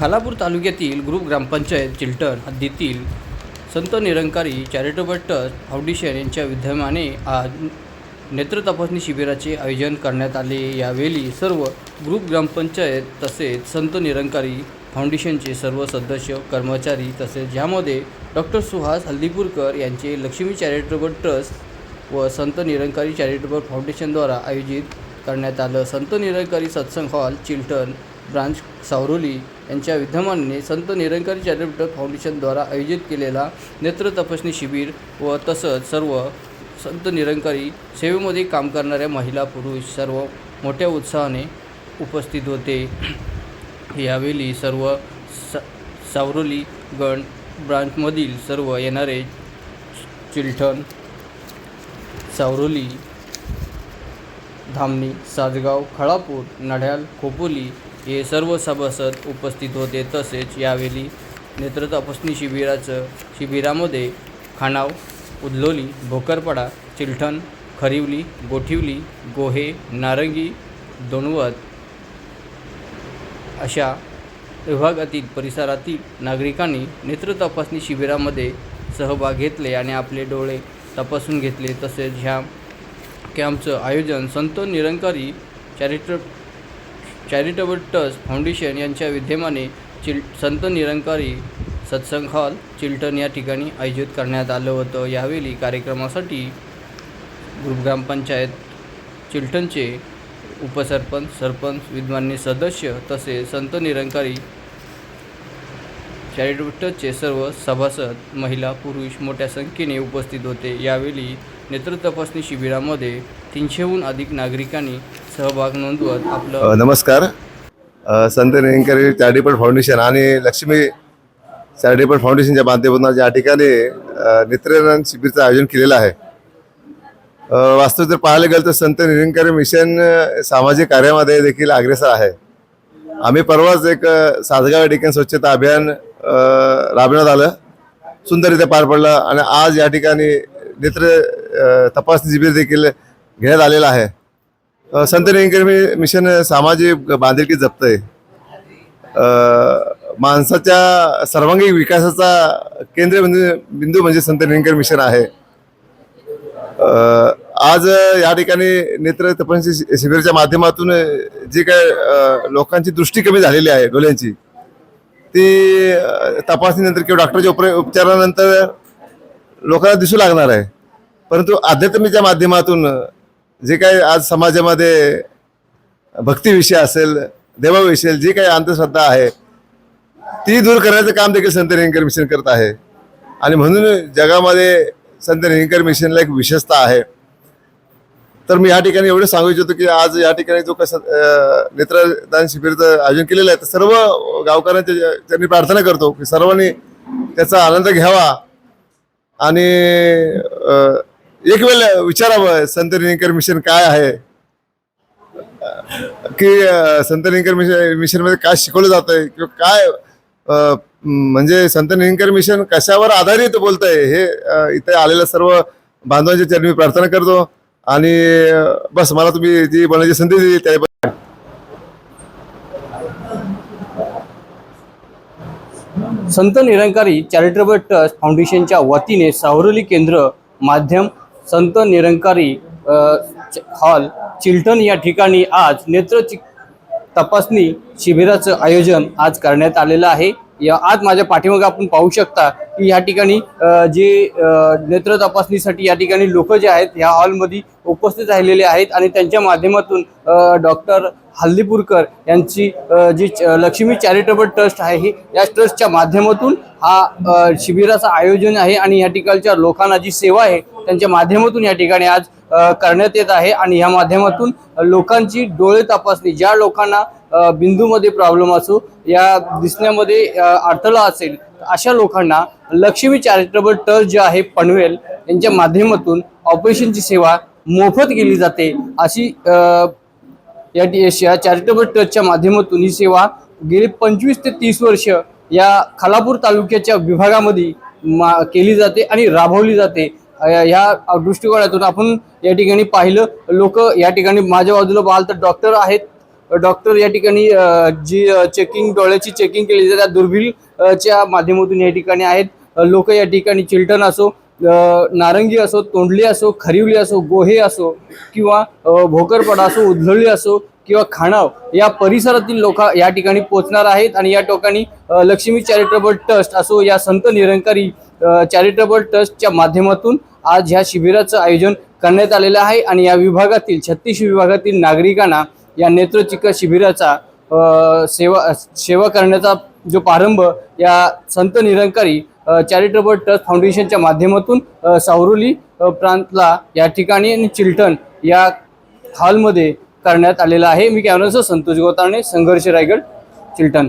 खालापूर तालुक्यातील ग्रुप ग्रामपंचायत चिल्टन हद्दीतील Sant Nirankari charitable trust foundation यांच्या विद्यमाने आज नेत्र तपासणी शिबिराचे आयोजन करण्यात आले. यावेळी सर्व ग्रुप ग्रामपंचायत तसेच संत निरंकारी फाउंडेशनचे सर्व सदस्य कर्मचारी तसेच ज्यामध्ये डॉक्टर सुहास हल्दीपूरकर यांचे लक्ष्मी चॅरिटेबल ट्रस्ट व संत निरंकारी चॅरिटेबल फाउंडेशनद्वारा आयोजित करण्यात आलं. संत निरंकारी सत्संग हॉल चिल्टन ब्रांच सावरोली यांच्या विद्यमाने संत निरंकारी चॅरिटेबल फाउंडेशनद्वारा आयोजित केलेला नेत्र तपासणी शिबिर व तसंच सर्व संत निरंकारी सेवेमध्ये काम करणाऱ्या महिला पुरुष सर्व मोठ्या उत्साहाने उपस्थित होते. यावेळी सर्व सा सावरोली गण ब्रांचमधील सर्व येणारे चिलठण सावरोली धामणी साजगाव खळापूर नढ्याल खोपोली हे सर्व सभासद उपस्थित होते. तसेच यावेळी नेत्र तपासणी शिबिराचं शिबिरामध्ये खाणाव उदलोली भोकरपाडा चिलठण खरिवली गोठिवली गोहे नारंगी दोनवत अशा विभागातील परिसरातील नागरिकांनी नेत्र तपासणी शिबिरामध्ये सहभाग घेतले आणि आपले डोळे तपासून घेतले. तसेच ह्या कॅम्पचं आयोजन Sant Nirankari charit charitable trust foundation यांच्या विद्यमाने चिल संत निरंकारी सत्संग हॉल चिल्टन या ठिकाणी आयोजित करण्यात आलं होतं. यावेळी कार्यक्रमासाठी ग्रुप ग्रामपंचायत चिल्टनचे उपसरपंच सरपंच विद्वान्य सदस्य तसेच संत निरंकारी चॅरिटेबल ट्रस्टचे सर्व सभासद महिला पुरुष मोठ्या संख्येने उपस्थित होते. यावेळी नेत्र तपासणी शिबिरामध्ये तीनशेहून अधिक नागरिकांनी सहभाग नोंदवत आपलं नमस्कार. संत निरंकारी चॅरिटेबल फाउंडेशन आणि लक्ष्मी चॅरिटेबल फाउंडेशनच्या माध्यमातून ज्या ठिकाणी अ, नेत्रदान शिबिरचं आयोजन केलेलं आहे. वास्तव जर पाहायला गेलं तर संत निरंकारी मिशन सामाजिक कार्यामध्ये देखील अग्रेसर आहे. आम्ही परवाच एक अ, सासगाव ठिकाणी स्वच्छता अभियान राबवण्यात आलं. सुंदररित्या पार पडलं आणि आज या ठिकाणी नेत्र तपासणी शिबिर देखील घेण्यात आलेलं आहे. संत निरंकारी मिशन सामाजिक बांधिलकी जपतंय आहे. माणसाच्या सर्वांगीण विकासाचा केंद्र बिंदू बिंदू म्हणजे संत निरंकारी मिशन आहे. आज या ठिकाणी नेत्र तपासणी शिबिराच्या माध्यमातून जी काय लोकांची दृष्टी कमी झालेली आहे डोळ्यांची ती तपासणीनंतर किंवा डॉक्टरच्या उपर उपचारानंतर लोकांना दिसू लागणार आहे. परंतु अध्यात्माच्या माध्यमातून जे काही आज समाजामध्ये भक्तीविषयी असेल देवाविषयी जी काही अंधश्रद्धा आहे ती दूर करण्याचं काम देखील संत निरंकार मिशन करत आहे. आणि म्हणून जगामध्ये संत निरंकार मिशनला एक विशेषता आहे. तर मी या ठिकाणी एवढं सांगू इच्छितो की आज या ठिकाणी जो कसं नेत्रदान शिबिरचं आयोजन केलेलं आहे तर सर्व गावकऱ्यांच्या त्यांनी प्रार्थना करतो की सर्वांनी त्याचा आनंद घ्यावा. आणि एक वेळ विचारावं संत निरंकार मिशन काय आहे? की संत निकर मिशन मिशनमध्ये काय शिकवलं जातंय? किंवा काय म्हणजे संत निरंकार मिशन कशावर आधारित बोलत आहे हे इथे आलेल्या सर्व बांधवांच्या चरणी मी प्रार्थना करतो. आणि बस मला तुम्ही जी बोलण्याची संधी दिली त्याबद्दल संत निरंकारी चॅरिटेबल ट्रस्ट फाउंडेशनच्या वतीने सावरली केंद्र माध्यम संत निरंकारी च- हॉल चिल्टन या ठिकाणी आज नेत्र चि- तपासणी शिबिराचं आयोजन आज करण्यात आलेलं आहे. या आज माझ्या पाठीमागे आपण पाहू शकता की या ठिकाणी जे नेत्र तपासणीसाठी या ठिकाणी लोक जे आहेत ह्या हॉलमध्ये उपस्थित राहिलेले आहेत आणि त्यांच्या माध्यमातून डॉक्टर हल्दीपूरकर यांची जी च- लक्ष्मी चॅरिटेबल ट्रस्ट आहे या ट्रस्टच्या माध्यमातून हा शिबिराचं आयोजन आहे आणि या ठिकाणच्या लोकांना जी सेवा आहे त्यांच्या माध्यमातून या ठिकाणी आज करण्यात येत आहे आणि या माध्यमातून लोकांची डोळे तपासणी ज्या लोकांना बिंदूमध्ये प्रॉब्लेम असो या दिसण्यामध्ये अडथळा असेल अशा लोकांना लक्ष्मी चॅरिटेबल ट्रस्ट जे आहे पनवेल यांच्या माध्यमातून ऑपरेशनची सेवा मोफत केली जाते अशी या चॅरिटेबल ट्रस्टच्या माध्यमातून ही सेवा गेली पंचवीस ते तीस वर्ष या खालापूर तालुक्याच्या विभागामध्ये मा केली जाते आणि राबवली जाते. ह्या दृष्टिकोनातून आपण या ठिकाणी पाहिलं. लोक या ठिकाणी माझ्या बाजूला पाहाल तर डॉक्टर आहेत. डॉक्टर या ठिकाणी जी चेकिंग डोळ्याची चेकिंग केली जाते. त्या दुर्बिलच्या च्या माध्यमातून या ठिकाणी आहेत. लोक या ठिकाणी चिल्टन असो नारंगी असो तोंडली असो खरिवली असो गोहे असो किंवा भोकरपडा असो उधळली असो किंवा खाणाव या परिसरातील लोक या ठिकाणी पोहोचणार आहेत. आणि या ठिकाणी लक्ष्मी चॅरिटेबल ट्रस्ट असो या संत निरंकारी चॅरिटेबल ट्रस्टच्या माध्यमातून आज ह्या शिबिराचं आयोजन करण्यात आलेलं आहे आणि या विभागातील छत्तीस विभागातील नागरिकांना या नेत्रचिकित्सा शिबिराचा सेवा सेवा करण्याचा जो प्रारंभ या संत निरंकारी चॅरिटेबल ट्रस्ट फाउंडेशनच्या माध्यमातून सावरुली सावरोली प्रांतला या ठिकाणी आणि चिल्टन या हॉलमध्ये करण्यात आलेला आहे. मी कॅमेरासह संतोष गोतावणे संघर्ष रायगड चिल्टन